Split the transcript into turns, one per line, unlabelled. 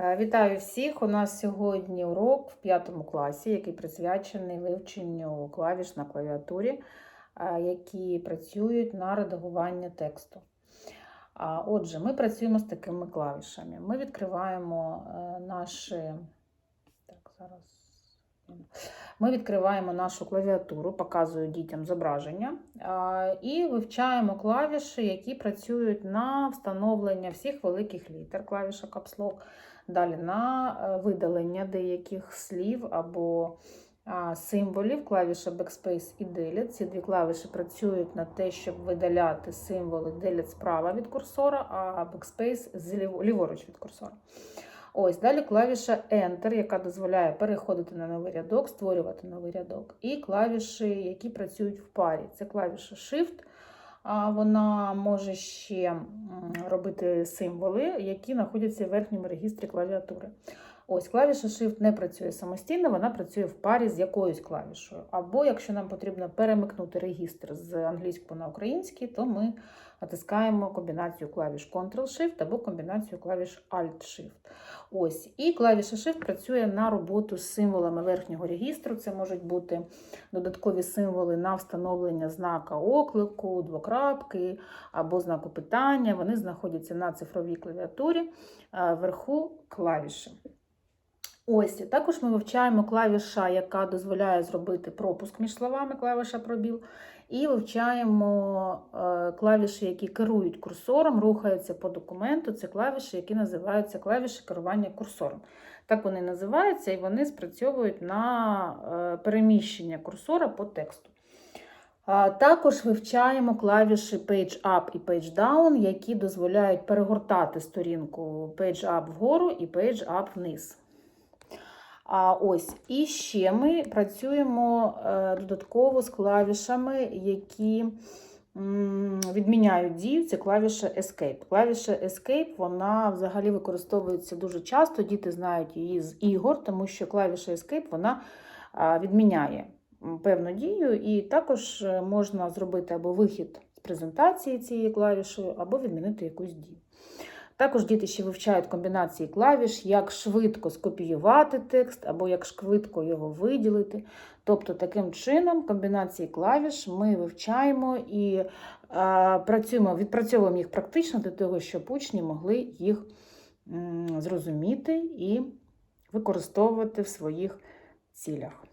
Е, Вітаю всіх! У нас сьогодні урок в п'ятому класі, який присвячений вивченню клавіш на клавіатурі, е, які працюють на редагування тексту. Отже, ми працюємо з такими клавішами. Ми відкриваємо е, наші. Так, зараз. Ми відкриваємо нашу клавіатуру, показую дітям зображення і вивчаємо клавіші, які працюють на встановлення всіх великих літер, клавіша капслок, далі на е, видалення деяких слів або символів, клавіша Backspace і Delete. Ці дві клавіші працюють на те, щоб видаляти символи Delete справа від курсора, а Backspace ліворуч від курсора. Ось далі клавіша Enter, яка дозволяє переходити на новий рядок, створювати новий рядок. І клавіші, які працюють в парі. Це клавіша Shift. Вона може ще робити символи, які знаходяться в верхньому регістрі клавіатури. Ось клавіша Shift не працює самостійно, вона працює в парі з якоюсь клавішою. Або якщо нам потрібно перемикнути регістр з англійського на український, то ми натискаємо комбінацію клавіш Ctrl-Shift або комбінацію клавіш Alt-Shift. Ось. І клавіша Shift працює на роботу з символами верхнього регістру. Це можуть бути додаткові символи на встановлення знака оклику, двокрапки або знаку питання. Вони знаходяться на цифровій клавіатурі вверху клавіші. Ось, також ми вивчаємо клавіша, яка дозволяє зробити пропуск між словами, клавіша пробіл. І вивчаємо е, клавіші, які керують курсором, рухаються по документу. Це клавіші, які називаються клавіші керування курсором. Так вони називаються, і вони спрацьовують на е, переміщення курсора по тексту. Також вивчаємо клавіші Page Up і Page Down, які дозволяють перегортати сторінку Page Up вгору і Page Up вниз. А ось і ще ми працюємо е, додатково з клавішами, які відміняють дію. Це клавіша Escape. Клавіша Escape вона взагалі використовується дуже часто. Діти знають її з ігор, тому що клавіша Escape вона відміняє певну дію, і також е, можна зробити або вихід з презентації цією клавішою, або відмінити якусь дію. Також діти ще вивчають комбінації клавіш, як швидко скопіювати текст або як швидко його виділити. Тобто, таким чином, комбінації клавіш ми вивчаємо і е, працюємо, відпрацьовуємо їх практично для того, щоб учні могли їх зрозуміти і використовувати в своїх цілях.